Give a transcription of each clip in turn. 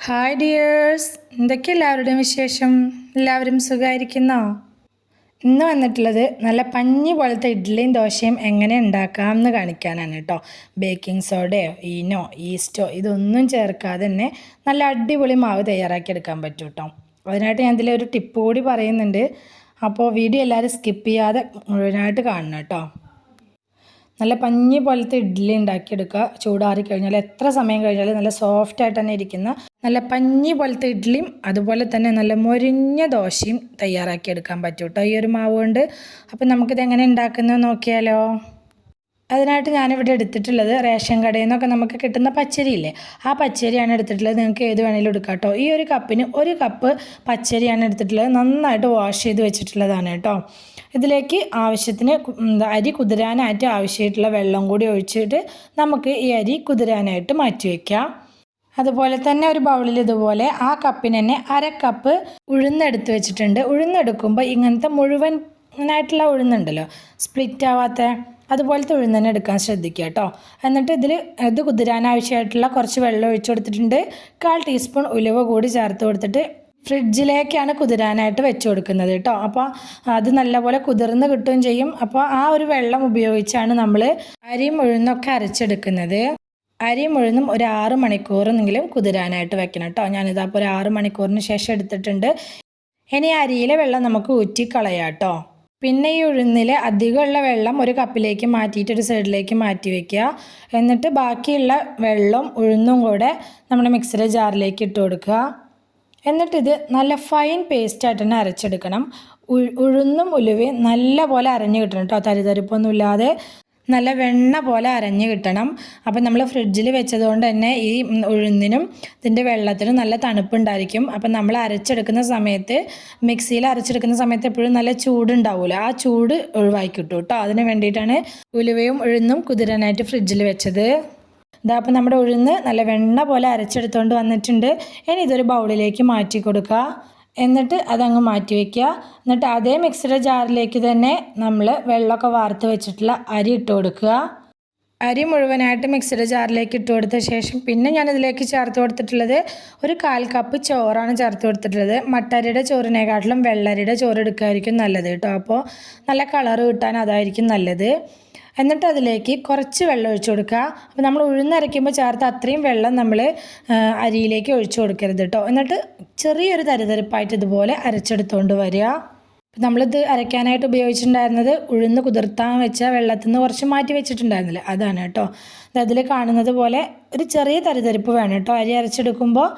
Hi dears എന്തൊക്കെ എല്ലാവരുടെയും വിശേഷം? എല്ലാവരും സുഖമായിരിക്കുന്നോ ഇന്ന് വന്നിട്ടുള്ളത് നല്ല പഞ്ഞി പോലത്തെ ഇഡ്ഡലിയും ദോശയും എങ്ങനെ ഉണ്ടാക്കാം എന്ന് കാണിക്കാനാണ് കേട്ടോ. ബേക്കിംഗ് സോഡയോ ഈനോ ഈസ്റ്റോ ഇതൊന്നും ചേർക്കാതെ തന്നെ നല്ല അടിപൊളി മാവ് തയ്യാറാക്കി എടുക്കാൻ പറ്റും കേട്ടോ. അതിനായിട്ട് ഞാൻ ഇതിലൊരു ടിപ്പ് കൂടി പറയുന്നുണ്ട്. അപ്പോൾ വീഡിയോ എല്ലാവരും സ്കിപ്പ് ചെയ്യാതെ മുഴുവനായിട്ട് കാണണം കേട്ടോ. നല്ല പഞ്ഞി പോലത്തെ ഇഡ്ഡലി ഉണ്ടാക്കിയെടുക്കുക. ചൂടാറി കഴിഞ്ഞാൽ എത്ര സമയം കഴിഞ്ഞാലും നല്ല സോഫ്റ്റ് ആയിട്ട് തന്നെ ഇരിക്കുന്ന നല്ല പഞ്ഞി പോലത്തെ ഇഡ്ഡലിയും അതുപോലെ തന്നെ നല്ല മൊരിഞ്ഞ ദോശയും തയ്യാറാക്കി എടുക്കാൻ പറ്റും കേട്ടോ ഈ ഒരു മാവ് കൊണ്ട്. അപ്പം നമുക്കിത് എങ്ങനെ ഉണ്ടാക്കുന്നത് നോക്കിയാലോ? അതിനായിട്ട് ഞാനിവിടെ എടുത്തിട്ടുള്ളത് റേഷൻ കടയിൽ നിന്നൊക്കെ നമുക്ക് കിട്ടുന്ന പച്ചരിയില്ലേ ആ പച്ചരിയാണ് എടുത്തിട്ടുള്ളത്. നിങ്ങൾക്ക് ഏത് വേണമെങ്കിലും എടുക്കാം കേട്ടോ. ഈ ഒരു കപ്പിന് ഒരു കപ്പ് പച്ചരിയാണ് എടുത്തിട്ടുള്ളത്. നന്നായിട്ട് വാഷ് ചെയ്ത് വെച്ചിട്ടുള്ളതാണ് കേട്ടോ. ഇതിലേക്ക് ആവശ്യത്തിന് അരി കുതിരാനായിട്ട് ആവശ്യമായിട്ടുള്ള വെള്ളം കൂടി ഒഴിച്ചിട്ട് നമുക്ക് ഈ അരി കുതിരാനായിട്ട് മാറ്റി വയ്ക്കാം. അതുപോലെ തന്നെ ഒരു ബൗളിൽ ഇതുപോലെ ആ കപ്പിന് തന്നെ അര കപ്പ് ഉഴുന്നെടുത്ത് വെച്ചിട്ടുണ്ട്. ഉഴുന്നെടുക്കുമ്പോൾ ഇങ്ങനത്തെ മുഴുവൻ ആയിട്ടുള്ള ഉഴുന്നുണ്ടല്ലോ സ്പ്ലിറ്റ് ആവാത്ത അതുപോലത്തെ ഉഴുന്ന് തന്നെ എടുക്കാൻ ശ്രദ്ധിക്കുക കേട്ടോ എന്നിട്ട് ഇതിൽ ഇത് കുതിരാൻ ആവശ്യമായിട്ടുള്ള കുറച്ച് വെള്ളം ഒഴിച്ചു കൊടുത്തിട്ടുണ്ട്. കാൽ ടീസ്പൂൺ ഉലുവ കൂടി ചേർത്ത് കൊടുത്തിട്ട് ഫ്രിഡ്ജിലേക്കാണ് കുതിരാനായിട്ട് വെച്ച് കൊടുക്കുന്നത് കേട്ടോ അപ്പോൾ അത് നല്ലപോലെ കുതിർന്ന് കിട്ടുകയും ചെയ്യും. അപ്പോൾ ആ ഒരു വെള്ളം ഉപയോഗിച്ചാണ് നമ്മൾ അരിയും ഉഴുന്നൊക്കെ അരച്ചെടുക്കുന്നത്. അരിയും ഉഴുന്നും ഒരു ആറ് മണിക്കൂറെങ്കിലും കുതിരാനായിട്ട് വെക്കണം കേട്ടോ. ഞാനിതാ അപ്പോൾ ഒരു ആറ് മണിക്കൂറിന് ശേഷം എടുത്തിട്ടുണ്ട്. ഇനി അരിയിലെ വെള്ളം നമുക്ക് ഊറ്റിക്കളയാം കേട്ടോ. പിന്നെ ഈ ഉഴുന്നിൽ അധികമുള്ള വെള്ളം ഒരു കപ്പിലേക്ക് മാറ്റിയിട്ട് ഒരു സൈഡിലേക്ക് മാറ്റി വെക്കുക. എന്നിട്ട് ബാക്കിയുള്ള വെള്ളം ഉഴുന്നും കൂടെ നമ്മുടെ മിക്സിയുടെ ജാറിലേക്ക് ഇട്ട് കൊടുക്കുക. എന്നിട്ടിത് നല്ല ഫൈൻ പേസ്റ്റായിട്ട് തന്നെ അരച്ചെടുക്കണം. ഉഴുന്നും ഉലുവയും നല്ല പോലെ അരഞ്ഞു കിട്ടണം കേട്ടോ. തരിതരിപ്പൊന്നും ഇല്ലാതെ നല്ല വെണ്ണ പോലെ അരഞ്ഞു കിട്ടണം. അപ്പം നമ്മൾ ഫ്രിഡ്ജിൽ വെച്ചതുകൊണ്ട് തന്നെ ഈ ഉഴുന്നിനും ഇതിന്റെ വെള്ളത്തിനും നല്ല തണുപ്പുണ്ടായിരിക്കും. അപ്പം നമ്മൾ അരച്ചെടുക്കുന്ന സമയത്ത് മിക്സിയിൽ അരച്ചെടുക്കുന്ന സമയത്ത് എപ്പോഴും നല്ല ചൂടുണ്ടാവില്ല ആ ചൂട് ഒഴിവാക്കി കിട്ടും. കേട്ടോ അതിന് വേണ്ടിയിട്ടാണ് ഉലുവയും ഉഴുന്നും കുതിരാനായിട്ട് ഫ്രിഡ്ജിൽ വെച്ചത്. ഇതാ അപ്പം നമ്മുടെ ഉഴുന്ന് നല്ല വെണ്ണ പോലെ അരച്ചെടുത്തുകൊണ്ട് വന്നിട്ടുണ്ട്. ഇനി ഇതൊരു ബൗളിലേക്ക് മാറ്റി കൊടുക്കുക. എന്നിട്ട് അതങ്ങ് മാറ്റി വയ്ക്കുക എന്നിട്ട് അതേ മിക്സിയുടെ ജാറിലേക്ക് തന്നെ നമ്മൾ വെള്ളമൊക്കെ വാർത്ത് വെച്ചിട്ടുള്ള അരി ഇട്ട് കൊടുക്കുക. അരി മുഴുവനായിട്ട് മിക്സിയുടെ ജാറിലേക്ക് ഇട്ട് കൊടുത്ത ശേഷം പിന്നെ ഞാൻ ഇതിലേക്ക് ചേർത്ത് കൊടുത്തിട്ടുള്ളത് ഒരു കാൽ കപ്പ് ചോറാണ് ചേർത്ത് കൊടുത്തിട്ടുള്ളത്. മട്ടരിയുടെ ചോറിനെക്കാട്ടിലും വെള്ളരിയുടെ ചോറ് എടുക്കുകയായിരിക്കും നല്ലത് കേട്ടോ. അപ്പോൾ നല്ല കളറ് കിട്ടാൻ അതായിരിക്കും നല്ലത്. എന്നിട്ട് അതിലേക്ക് കുറച്ച് വെള്ളം ഒഴിച്ചു കൊടുക്കുക. അപ്പോൾ നമ്മൾ ഉഴുന്നരയ്ക്കുമ്പോൾ ചേർത്ത് അത്രയും വെള്ളം നമ്മൾ അരിയിലേക്ക് ഒഴിച്ചു കൊടുക്കരുത് കേട്ടോ. എന്നിട്ട് ചെറിയൊരു തരിതരിപ്പായിട്ട് ഇതുപോലെ അരച്ചെടുത്തുകൊണ്ട് വരിക. നമ്മളിത് അരയ്ക്കാനായിട്ട് ഉപയോഗിച്ചിട്ടുണ്ടായിരുന്നത് ഉഴുന്ന് കുതിർത്താൻ വെച്ച വെള്ളത്തിൽ നിന്ന് കുറച്ച് മാറ്റി വെച്ചിട്ടുണ്ടായിരുന്നില്ല. അതാണ് കേട്ടോ. അതിൽ കാണുന്നത് പോലെ ഒരു ചെറിയ തരിതരിപ്പ് വേണം കേട്ടോ. അരി അരച്ചെടുക്കുമ്പോൾ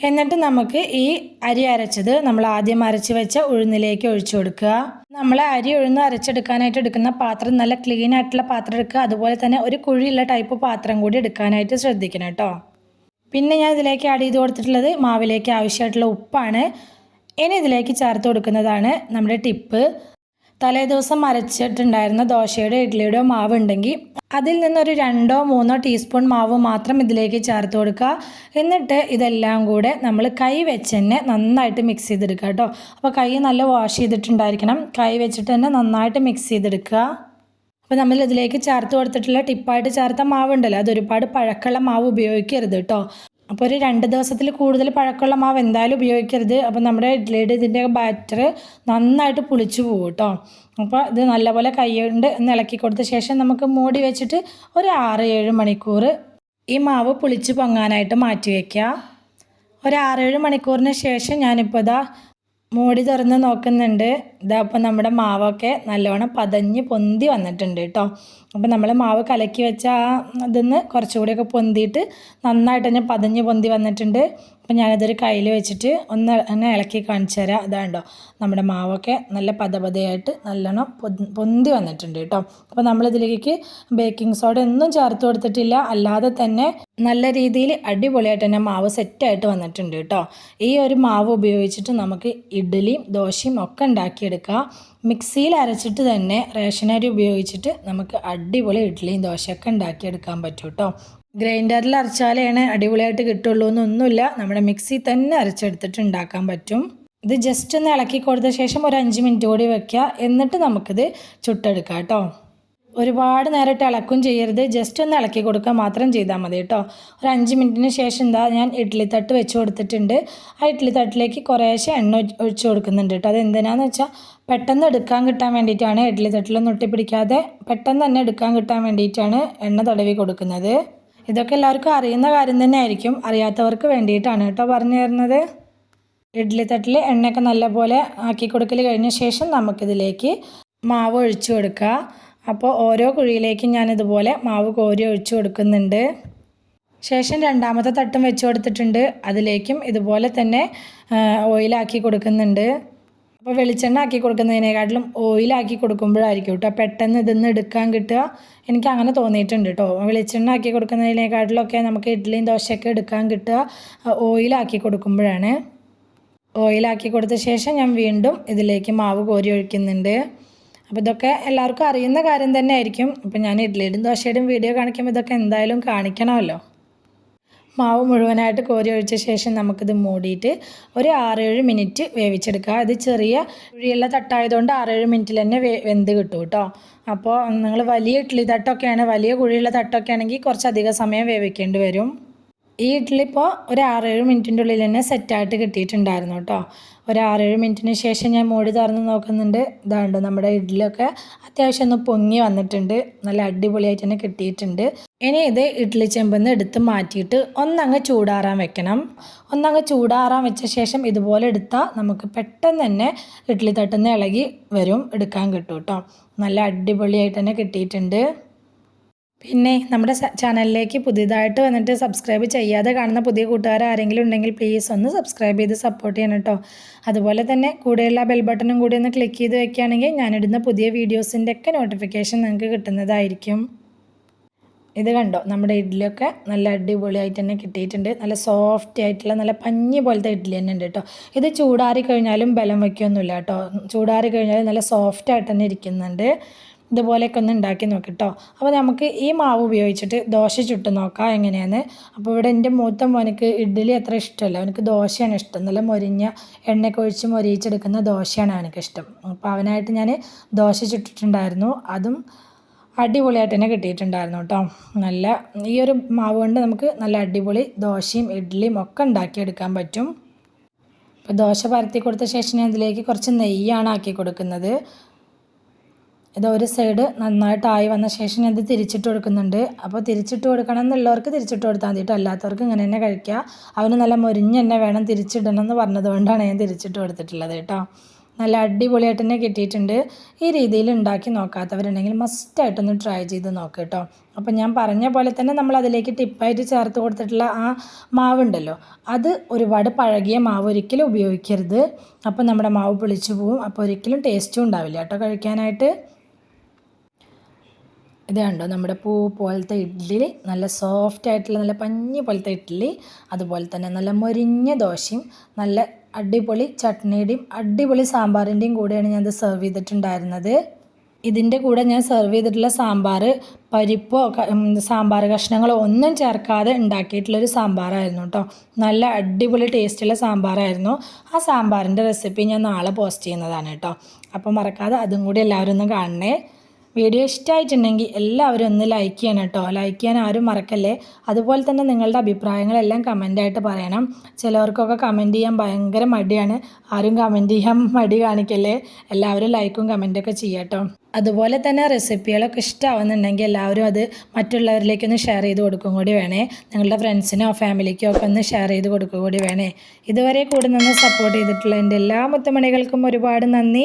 എന്നിട്ട് നമുക്ക് ഈ അരി അരച്ചത് നമ്മൾ ആദ്യം അരച്ച് വെച്ച ഉഴുന്നിലേക്ക് ഒഴിച്ചു കൊടുക്കുക. നമ്മൾ അരി ഉഴുന്ന് അരച്ചെടുക്കാനായിട്ട് എടുക്കുന്ന പാത്രം നല്ല ക്ലീൻ ആയിട്ടുള്ള പാത്രം എടുക്കുക. അതുപോലെ തന്നെ ഒരു കുഴിയുള്ള ടൈപ്പ് പാത്രം കൂടി എടുക്കാനായിട്ട് ശ്രദ്ധിക്കണം കേട്ടോ. പിന്നെ ഞാൻ ഇതിലേക്ക് ആഡ് ചെയ്ത് കൊടുത്തിട്ടുള്ളത് മാവിലേക്ക് ആവശ്യമായിട്ടുള്ള ഉപ്പാണ്. ഇനി ഇതിലേക്ക് ചേർത്ത് കൊടുക്കുന്നതാണ് നമ്മുടെ ടിപ്പ്. തലേ ദിവസം അരച്ചിട്ടുണ്ടായിരുന്ന ദോശയുടെ ഇഡ്ഡലിയുടെ മാവ് ഉണ്ടെങ്കിൽ അതിൽ നിന്നൊരു രണ്ടോ മൂന്നോ ടീസ്പൂൺ മാവ് മാത്രം ഇതിലേക്ക് ചേർത്ത് കൊടുക്കുക. എന്നിട്ട് ഇതെല്ലാം കൂടെ നമ്മൾ കൈ വെച്ച് തന്നെ നന്നായിട്ട് മിക്സ് ചെയ്തെടുക്കുക കേട്ടോ. അപ്പോൾ കൈ നല്ല വാഷ് ചെയ്തിട്ടുണ്ടായിരിക്കണം. കൈ വെച്ചിട്ട് തന്നെ നന്നായിട്ട് മിക്സ് ചെയ്തെടുക്കുക. അപ്പോൾ നമ്മൾ ഇതിലേക്ക് ചേർത്ത് കൊടുത്തിട്ടുള്ള ടിപ്പായിട്ട് ചേർത്ത മാവ് ഉണ്ടല്ലോ അത് ഒരുപാട് പഴക്കമുള്ള മാവ് ഉപയോഗിക്കരുത് കേട്ടോ. അപ്പോൾ ഒരു രണ്ട് ദിവസത്തിൽ കൂടുതൽ പഴക്കമുള്ള മാവ് എന്തായാലും ഉപയോഗിക്കരുത്. അപ്പോൾ നമ്മുടെ ഇഡ്ഡലിയുടെ ഇതിന്റെ ബാറ്റർ നന്നായിട്ട് പുളിച്ചു പോകും കേട്ടോ. അപ്പോൾ ഇത് നല്ലപോലെ കൈ കൊണ്ട് ഒന്ന് ഇളക്കി കൊടുത്ത ശേഷം നമുക്ക് മൂടി വെച്ചിട്ട് ഒരു ആറ് ഏഴ് മണിക്കൂർ ഈ മാവ് പുളിച്ച് പൊങ്ങാനായിട്ട് മാറ്റി വയ്ക്കുക ഒരു ആറേഴ് മണിക്കൂറിന് ശേഷം ഞാനിപ്പോൾ ഇതാ മൂടി തുറന്ന് നോക്കുന്നുണ്ട്. ഇതാ അപ്പോൾ നമ്മുടെ മാവൊക്കെ നല്ലോണം പതഞ്ഞ് പൊന്തി വന്നിട്ടുണ്ട് കേട്ടോ. അപ്പോൾ നമ്മൾ മാവ് കലക്കി വെച്ച ആ ഇതിൽ നിന്ന് കുറച്ചുകൂടിയൊക്കെ പൊന്തിയിട്ട് നന്നായിട്ട് തന്നെ പതഞ്ഞ് പൊന്തി വന്നിട്ടുണ്ട്. അപ്പോൾ ഞാനതൊരു കയ്യിൽ വെച്ചിട്ട് ഒന്ന് എന്നെ ഇളക്കി കാണിച്ചു തരാം. ഇതാണ്ടോ നമ്മുടെ മാവൊക്കെ നല്ല പതപതയായിട്ട് നല്ലോണം പൊന്തി വന്നിട്ടുണ്ട് കേട്ടോ. അപ്പോൾ നമ്മളിതിലേക്ക് ബേക്കിംഗ് സോഡ ഒന്നും ചേർത്ത് കൊടുത്തിട്ടില്ല. അല്ലാതെ തന്നെ നല്ല രീതിയിൽ അടിപൊളിയായിട്ട് തന്നെ മാവ് സെറ്റായിട്ട് വന്നിട്ടുണ്ട് കേട്ടോ. ഈ ഒരു മാവ് ഉപയോഗിച്ചിട്ട് നമുക്ക് ഇഡ്ഡലിയും ദോശയും ഒക്കെ ഉണ്ടാക്കിയെടുക്കാം. മിക്സിയിൽ അരച്ചിട്ട് തന്നെ റേഷനരി ഉപയോഗിച്ചിട്ട് നമുക്ക് അടിപൊളി ഇഡ്ഡലിയും ദോശയൊക്കെ ഉണ്ടാക്കിയെടുക്കാൻ പറ്റും കേട്ടോ. ഗ്രൈൻഡറിൽ അരച്ചാലാണ് അടിപൊളിയായിട്ട് കിട്ടുള്ളൂ എന്നൊന്നുമില്ല. നമ്മുടെ മിക്സി തന്നെ അരച്ചെടുത്തിട്ട് ഉണ്ടാക്കാൻ പറ്റും. ഇത് ജസ്റ്റ് ഒന്ന് ഇളക്കി കൊടുത്ത ശേഷം ഒരു അഞ്ച് മിനിറ്റ് കൂടി വെക്കുക. എന്നിട്ട് നമുക്കിത് ചുട്ടെടുക്കാം കേട്ടോ. ഒരുപാട് നേരിട്ട് ഇളക്കും ചെയ്യരുത്. ജസ്റ്റ് ഒന്ന് ഇളക്കി കൊടുക്കുക മാത്രം ചെയ്താൽ മതി കേട്ടോ. ഒരു അഞ്ച് മിനിറ്റിന് ശേഷം എന്താ ഞാൻ ഇഡ്ഡലി തട്ട് വെച്ച് കൊടുത്തിട്ടുണ്ട്. ആ ഇഡ്ഡലി തട്ടിലേക്ക് കുറേശ്ശെ എണ്ണ ഒഴി- ഒഴിച്ച് കൊടുക്കുന്നുണ്ട് കേട്ടോ. അത് എന്തിനാന്ന് വെച്ചാൽ പെട്ടെന്ന് എടുക്കാൻ കിട്ടാൻ വേണ്ടിയിട്ടാണ് ഇഡ്ഡലി തട്ടിലൊന്നും ഒട്ടിപ്പിടിക്കാതെ പെട്ടെന്ന് തന്നെ എടുക്കാൻ കിട്ടാൻ വേണ്ടിയിട്ടാണ് എണ്ണ തടവി കൊടുക്കുന്നത്. ഇതൊക്കെ എല്ലാവർക്കും അറിയുന്ന കാര്യം തന്നെ ആയിരിക്കും അറിയാത്തവർക്ക് വേണ്ടിയിട്ടാണ് കേട്ടോ പറഞ്ഞു തരുന്നത്. ഇഡ്ഡലി തട്ടിൽ എണ്ണയൊക്കെ നല്ലപോലെ ആക്കി കൊടുക്കൽ കഴിഞ്ഞ ശേഷം നമുക്കിതിലേക്ക് മാവ് ഒഴിച്ചു കൊടുക്കുക അപ്പോൾ ഓരോ കുഴിയിലേക്കും ഞാൻ ഇതുപോലെ മാവ് കോരി ഒഴിച്ചു കൊടുക്കുന്നുണ്ട്. ശേഷം രണ്ടാമത്തെ തട്ടും വെച്ച് കൊടുത്തിട്ടുണ്ട്. അതിലേക്കും ഇതുപോലെ തന്നെ ഓയിലാക്കി കൊടുക്കുന്നുണ്ട്. അപ്പോൾ വെളിച്ചെണ്ണ ആക്കി കൊടുക്കുന്നതിനെക്കാട്ടിലും ഓയിലാക്കി കൊടുക്കുമ്പോഴായിരിക്കും കേട്ടോ പെട്ടെന്ന് ഇതൊന്ന് എടുക്കാൻ കിട്ടുക. എനിക്ക് അങ്ങനെ തോന്നിയിട്ടുണ്ട് കേട്ടോ. വെളിച്ചെണ്ണ ആക്കി കൊടുക്കുന്നതിനേക്കാട്ടിലൊക്കെ നമുക്ക് ഇഡ്ഡലിയും ദോശയൊക്കെ എടുക്കാൻ കിട്ടുക. ഓയിലാക്കി കൊടുക്കുമ്പോഴാണ്. ഓയിലാക്കി കൊടുത്ത ശേഷം ഞാൻ വീണ്ടും ഇതിലേക്ക് മാവ് കോരി ഒഴിക്കുന്നുണ്ട്. അപ്പോൾ ഇതൊക്കെ എല്ലാവർക്കും അറിയുന്ന കാര്യം തന്നെ ആയിരിക്കും അപ്പോൾ ഞാൻ ഇഡ്ഡലിയുടെയും ദോശയുടെയും വീഡിയോ കാണിക്കുമ്പോൾ ഇതൊക്കെ എന്തായാലും കാണിക്കണമല്ലോ. മാവ് മുഴുവനായിട്ട് കോരി ഒഴിച്ച ശേഷം നമുക്കിത് മൂടിയിട്ട് ഒരു ആറേഴ് മിനിറ്റ് വേവിച്ചെടുക്കുക. ഇത് ചെറിയ കുഴിയുള്ള തട്ടായതുകൊണ്ട് ആറേഴ് മിനിറ്റിൽ തന്നെ വേ വെന്ത് കിട്ടും കേട്ടോ. അപ്പോൾ നിങ്ങൾ വലിയ ഇഡ്ഡലി തട്ടൊക്കെയാണ് വലിയ കുഴിയുള്ള തട്ടൊക്കെ ആണെങ്കിൽ കുറച്ചധികം സമയം വേവിക്കേണ്ടി വരും. ഈ ഇഡ്ഡലി ഇപ്പോൾ ഒരു ആറേഴ് മിനിറ്റിന്റെ ഉള്ളിൽ തന്നെ സെറ്റായിട്ട് കിട്ടിയിട്ടുണ്ടായിരുന്നു കേട്ടോ ഒരു ആറേഴ് മിനിറ്റിന് ശേഷം ഞാൻ മൂടി തുറന്ന് നോക്കുന്നുണ്ട്. ഇതാണ്ട് നമ്മുടെ ഇഡ്ഡലിയൊക്കെ അത്യാവശ്യം ഒന്ന് പൊങ്ങി വന്നിട്ടുണ്ട്. നല്ല അടിപൊളിയായിട്ട് തന്നെ കിട്ടിയിട്ടുണ്ട്. ഇനി ഇത് ഇഡ്ഡലി ചെമ്പെന്ന് എടുത്ത് മാറ്റിയിട്ട് ഒന്നങ്ങ് ചൂടാറാൻ വെക്കണം. ഒന്നങ്ങ് ചൂടാറാൻ വെച്ച ശേഷം ഇതുപോലെ എടുത്താൽ നമുക്ക് പെട്ടെന്ന് തന്നെ ഇഡ്ഡലി തട്ടുന്ന ഇളകി വരും എടുക്കാൻ കിട്ടും കേട്ടോ നല്ല അടിപൊളിയായിട്ട് തന്നെ കിട്ടിയിട്ടുണ്ട്. പിന്നെ നമ്മുടെ ചാനലിലേക്ക് പുതിയതായിട്ട് വന്നിട്ട് സബ്സ്ക്രൈബ് ചെയ്യാതെ കാണുന്ന പുതിയ കൂട്ടുകാർ ആരെങ്കിലും ഉണ്ടെങ്കിൽ പ്ലീസ് ഒന്ന് സബ്സ്ക്രൈബ് ചെയ്ത് സപ്പോർട്ട് ചെയ്യണം കേട്ടോ അതുപോലെ തന്നെ കൂടെയുള്ള ബെൽ ബട്ടണും കൂടി ഒന്ന് ക്ലിക്ക് ചെയ്ത് വെക്കുകയാണെങ്കിൽ ഞാനിടുന്ന പുതിയ വീഡിയോസിന്റെ ഒക്കെ നോട്ടിഫിക്കേഷൻ നിങ്ങൾക്ക് കിട്ടുന്നതായിരിക്കും. ഇത് കണ്ടോ? നമ്മുടെ ഇഡ്ഡലിയൊക്കെ നല്ല അടിപൊളിയായിട്ട് തന്നെ കിട്ടിയിട്ടുണ്ട്. നല്ല സോഫ്റ്റ് ആയിട്ടുള്ള നല്ല പഞ്ഞി പോലത്തെ ഇഡ്ഡലി തന്നെ ഉണ്ട് കേട്ടോ ഇത് ചൂടാറി കഴിഞ്ഞാലും ബലം വയ്ക്കൊന്നുമില്ല കേട്ടോ ചൂടാറി കഴിഞ്ഞാലും നല്ല സോഫ്റ്റ് ആയിട്ട് തന്നെ ഇരിക്കുന്നുണ്ട്. ഇതുപോലെയൊക്കെ ഒന്ന് ഉണ്ടാക്കി നോക്കി കേട്ടോ അപ്പോൾ നമുക്ക് ഈ മാവ് ഉപയോഗിച്ചിട്ട് ദോശ ചുട്ട് നോക്കാം എങ്ങനെയാണ് അപ്പോൾ ഇവിടെ എന്റെ മൂത്ത മോനക്ക് ഇഡ്ഡലി അത്ര ഇഷ്ടമല്ല. അവനക്ക് ദോശയാണ് ഇഷ്ടം. നല്ല മൊരിഞ്ഞ എണ്ണയൊക്കെ ഒഴിച്ച് മൊരിയിച്ചെടുക്കുന്ന ദോശയാണ് അവനക്ക് ഇഷ്ടം. അപ്പോൾ അവനായിട്ട് ഞാൻ ദോശ ചുട്ടിട്ടുണ്ടായിരുന്നു. അതും അടിപൊളിയായിട്ട് തന്നെ കിട്ടിയിട്ടുണ്ടായിരുന്നു കേട്ടോ. നല്ല ഈ ഒരു മാവ് കൊണ്ട് നമുക്ക് നല്ല അടിപൊളി ദോശയും ഇഡ്ഡലിയും ഒക്കെ ഉണ്ടാക്കിയെടുക്കാൻ പറ്റും. ഇപ്പോൾ ദോശ പരത്തി കൊടുത്ത ശേഷം ഞാൻ ഇതിലേക്ക് കുറച്ച് നെയ്യാണ് ആക്കി കൊടുക്കുന്നത്. ഇത് ഒരു സൈഡ് നന്നായിട്ടായി വന്ന ശേഷം ഞാൻ ഇത് തിരിച്ചിട്ട് കൊടുക്കുന്നുണ്ട്. അപ്പോൾ തിരിച്ചിട്ട് കൊടുക്കണം എന്നുള്ളവർക്ക് തിരിച്ചിട്ട് കൊടുത്താൽ മതി കേട്ടോ അല്ലാത്തവർക്ക് ഇങ്ങനെ തന്നെ കഴിക്കുക അവന് നല്ല മൊരിഞ്ഞ് തന്നെ വേണം തിരിച്ചിടണം എന്ന് പറഞ്ഞതുകൊണ്ടാണ് ഞാൻ തിരിച്ചിട്ട് കൊടുത്തിട്ടുള്ളത് കേട്ടോ നല്ല അടിപൊളിയായിട്ട് തന്നെ കിട്ടിയിട്ടുണ്ട്. ഈ രീതിയിൽ ഉണ്ടാക്കി നോക്കാത്തവരുണ്ടെങ്കിൽ മസ്റ്റായിട്ടൊന്ന് ട്രൈ ചെയ്ത് നോക്കുക കേട്ടോ അപ്പോൾ ഞാൻ പറഞ്ഞ പോലെ തന്നെ നമ്മൾ അതിലേക്ക് ടിപ്പായിട്ട് ചേർത്ത് കൊടുത്തിട്ടുള്ള ആ മാവുണ്ടല്ലോ അത് ഒരുപാട് പഴകിയ മാവ് ഒരിക്കലും ഉപയോഗിക്കരുത്. അപ്പോൾ നമ്മുടെ മാവ് പൊളിച്ചു പോവും. അപ്പോൾ ഒരിക്കലും ടേസ്റ്റും ഉണ്ടാവില്ല കേട്ടോ കഴിക്കാനായിട്ട്. ഇത് നമ്മുടെ പൂ പോലത്തെ ഇഡ്ഡലി നല്ല സോഫ്റ്റ് ആയിട്ടുള്ള നല്ല പഞ്ഞി പോലത്തെ ഇഡ്ഡലി അതുപോലെ തന്നെ നല്ല മൊരിഞ്ഞ ദോശയും നല്ല അടിപൊളി ചട്നിയുടെയും അടിപൊളി സാമ്പാറിന്റെയും കൂടെയാണ് ഞാൻ ഇത് സെർവ് ചെയ്തിട്ടുണ്ടായിരുന്നത്. ഇതിന്റെ കൂടെ ഞാൻ സെർവ് ചെയ്തിട്ടുള്ള സാമ്പാർ പരിപ്പോ സാമ്പാർ കഷ്ണങ്ങളോ ഒന്നും ചേർക്കാതെ ഉണ്ടാക്കിയിട്ടുള്ളൊരു സാമ്പാറായിരുന്നു കേട്ടോ. നല്ല അടിപൊളി ടേസ്റ്റുള്ള സാമ്പാറായിരുന്നു. ആ സാമ്പാറിന്റെ റെസിപ്പി ഞാൻ നാളെ പോസ്റ്റ് ചെയ്യുന്നതാണ് കേട്ടോ. അപ്പോൾ മറക്കാതെ അതും കൂടി എല്ലാവരും ഒന്ന് കാണണേ. വീഡിയോ ഇഷ്ടമായിട്ടുണ്ടെങ്കിൽ എല്ലാവരും ഒന്ന് ലൈക്ക് ചെയ്യണം കേട്ടോ. ലൈക്ക് ചെയ്യാൻ ആരും മറക്കല്ലേ. അതുപോലെ തന്നെ നിങ്ങളുടെ അഭിപ്രായങ്ങളെല്ലാം കമന്റായിട്ട് പറയണം. ചിലവർക്കൊക്കെ കമന്റ് ചെയ്യാൻ ഭയങ്കര മടിയാണ്. ആരും കമന്റ് ചെയ്യാൻ മടി കാണിക്കല്ലേ. എല്ലാവരും ലൈക്കും കമന്റൊക്കെ ചെയ്യാട്ടോ അതുപോലെ തന്നെ റെസിപ്പികളൊക്കെ ഇഷ്ടമാവുന്നുണ്ടെങ്കിൽ എല്ലാവരും അത് മറ്റുള്ളവരിലേക്കൊന്ന് ഷെയർ ചെയ്ത് കൊടുക്കും കൂടി വേണേ. നിങ്ങളുടെ ഫ്രണ്ട്സിനോ ഫാമിലിക്കോ ഒക്കെ ഒന്ന് ഷെയർ ചെയ്ത് കൊടുക്കുക കൂടി വേണേ. ഇതുവരെ കൂടെ നിന്ന് സപ്പോർട്ട് ചെയ്തിട്ടുള്ള എന്റെ എല്ലാ മുത്തുമണികൾക്കും ഒരുപാട് നന്ദി.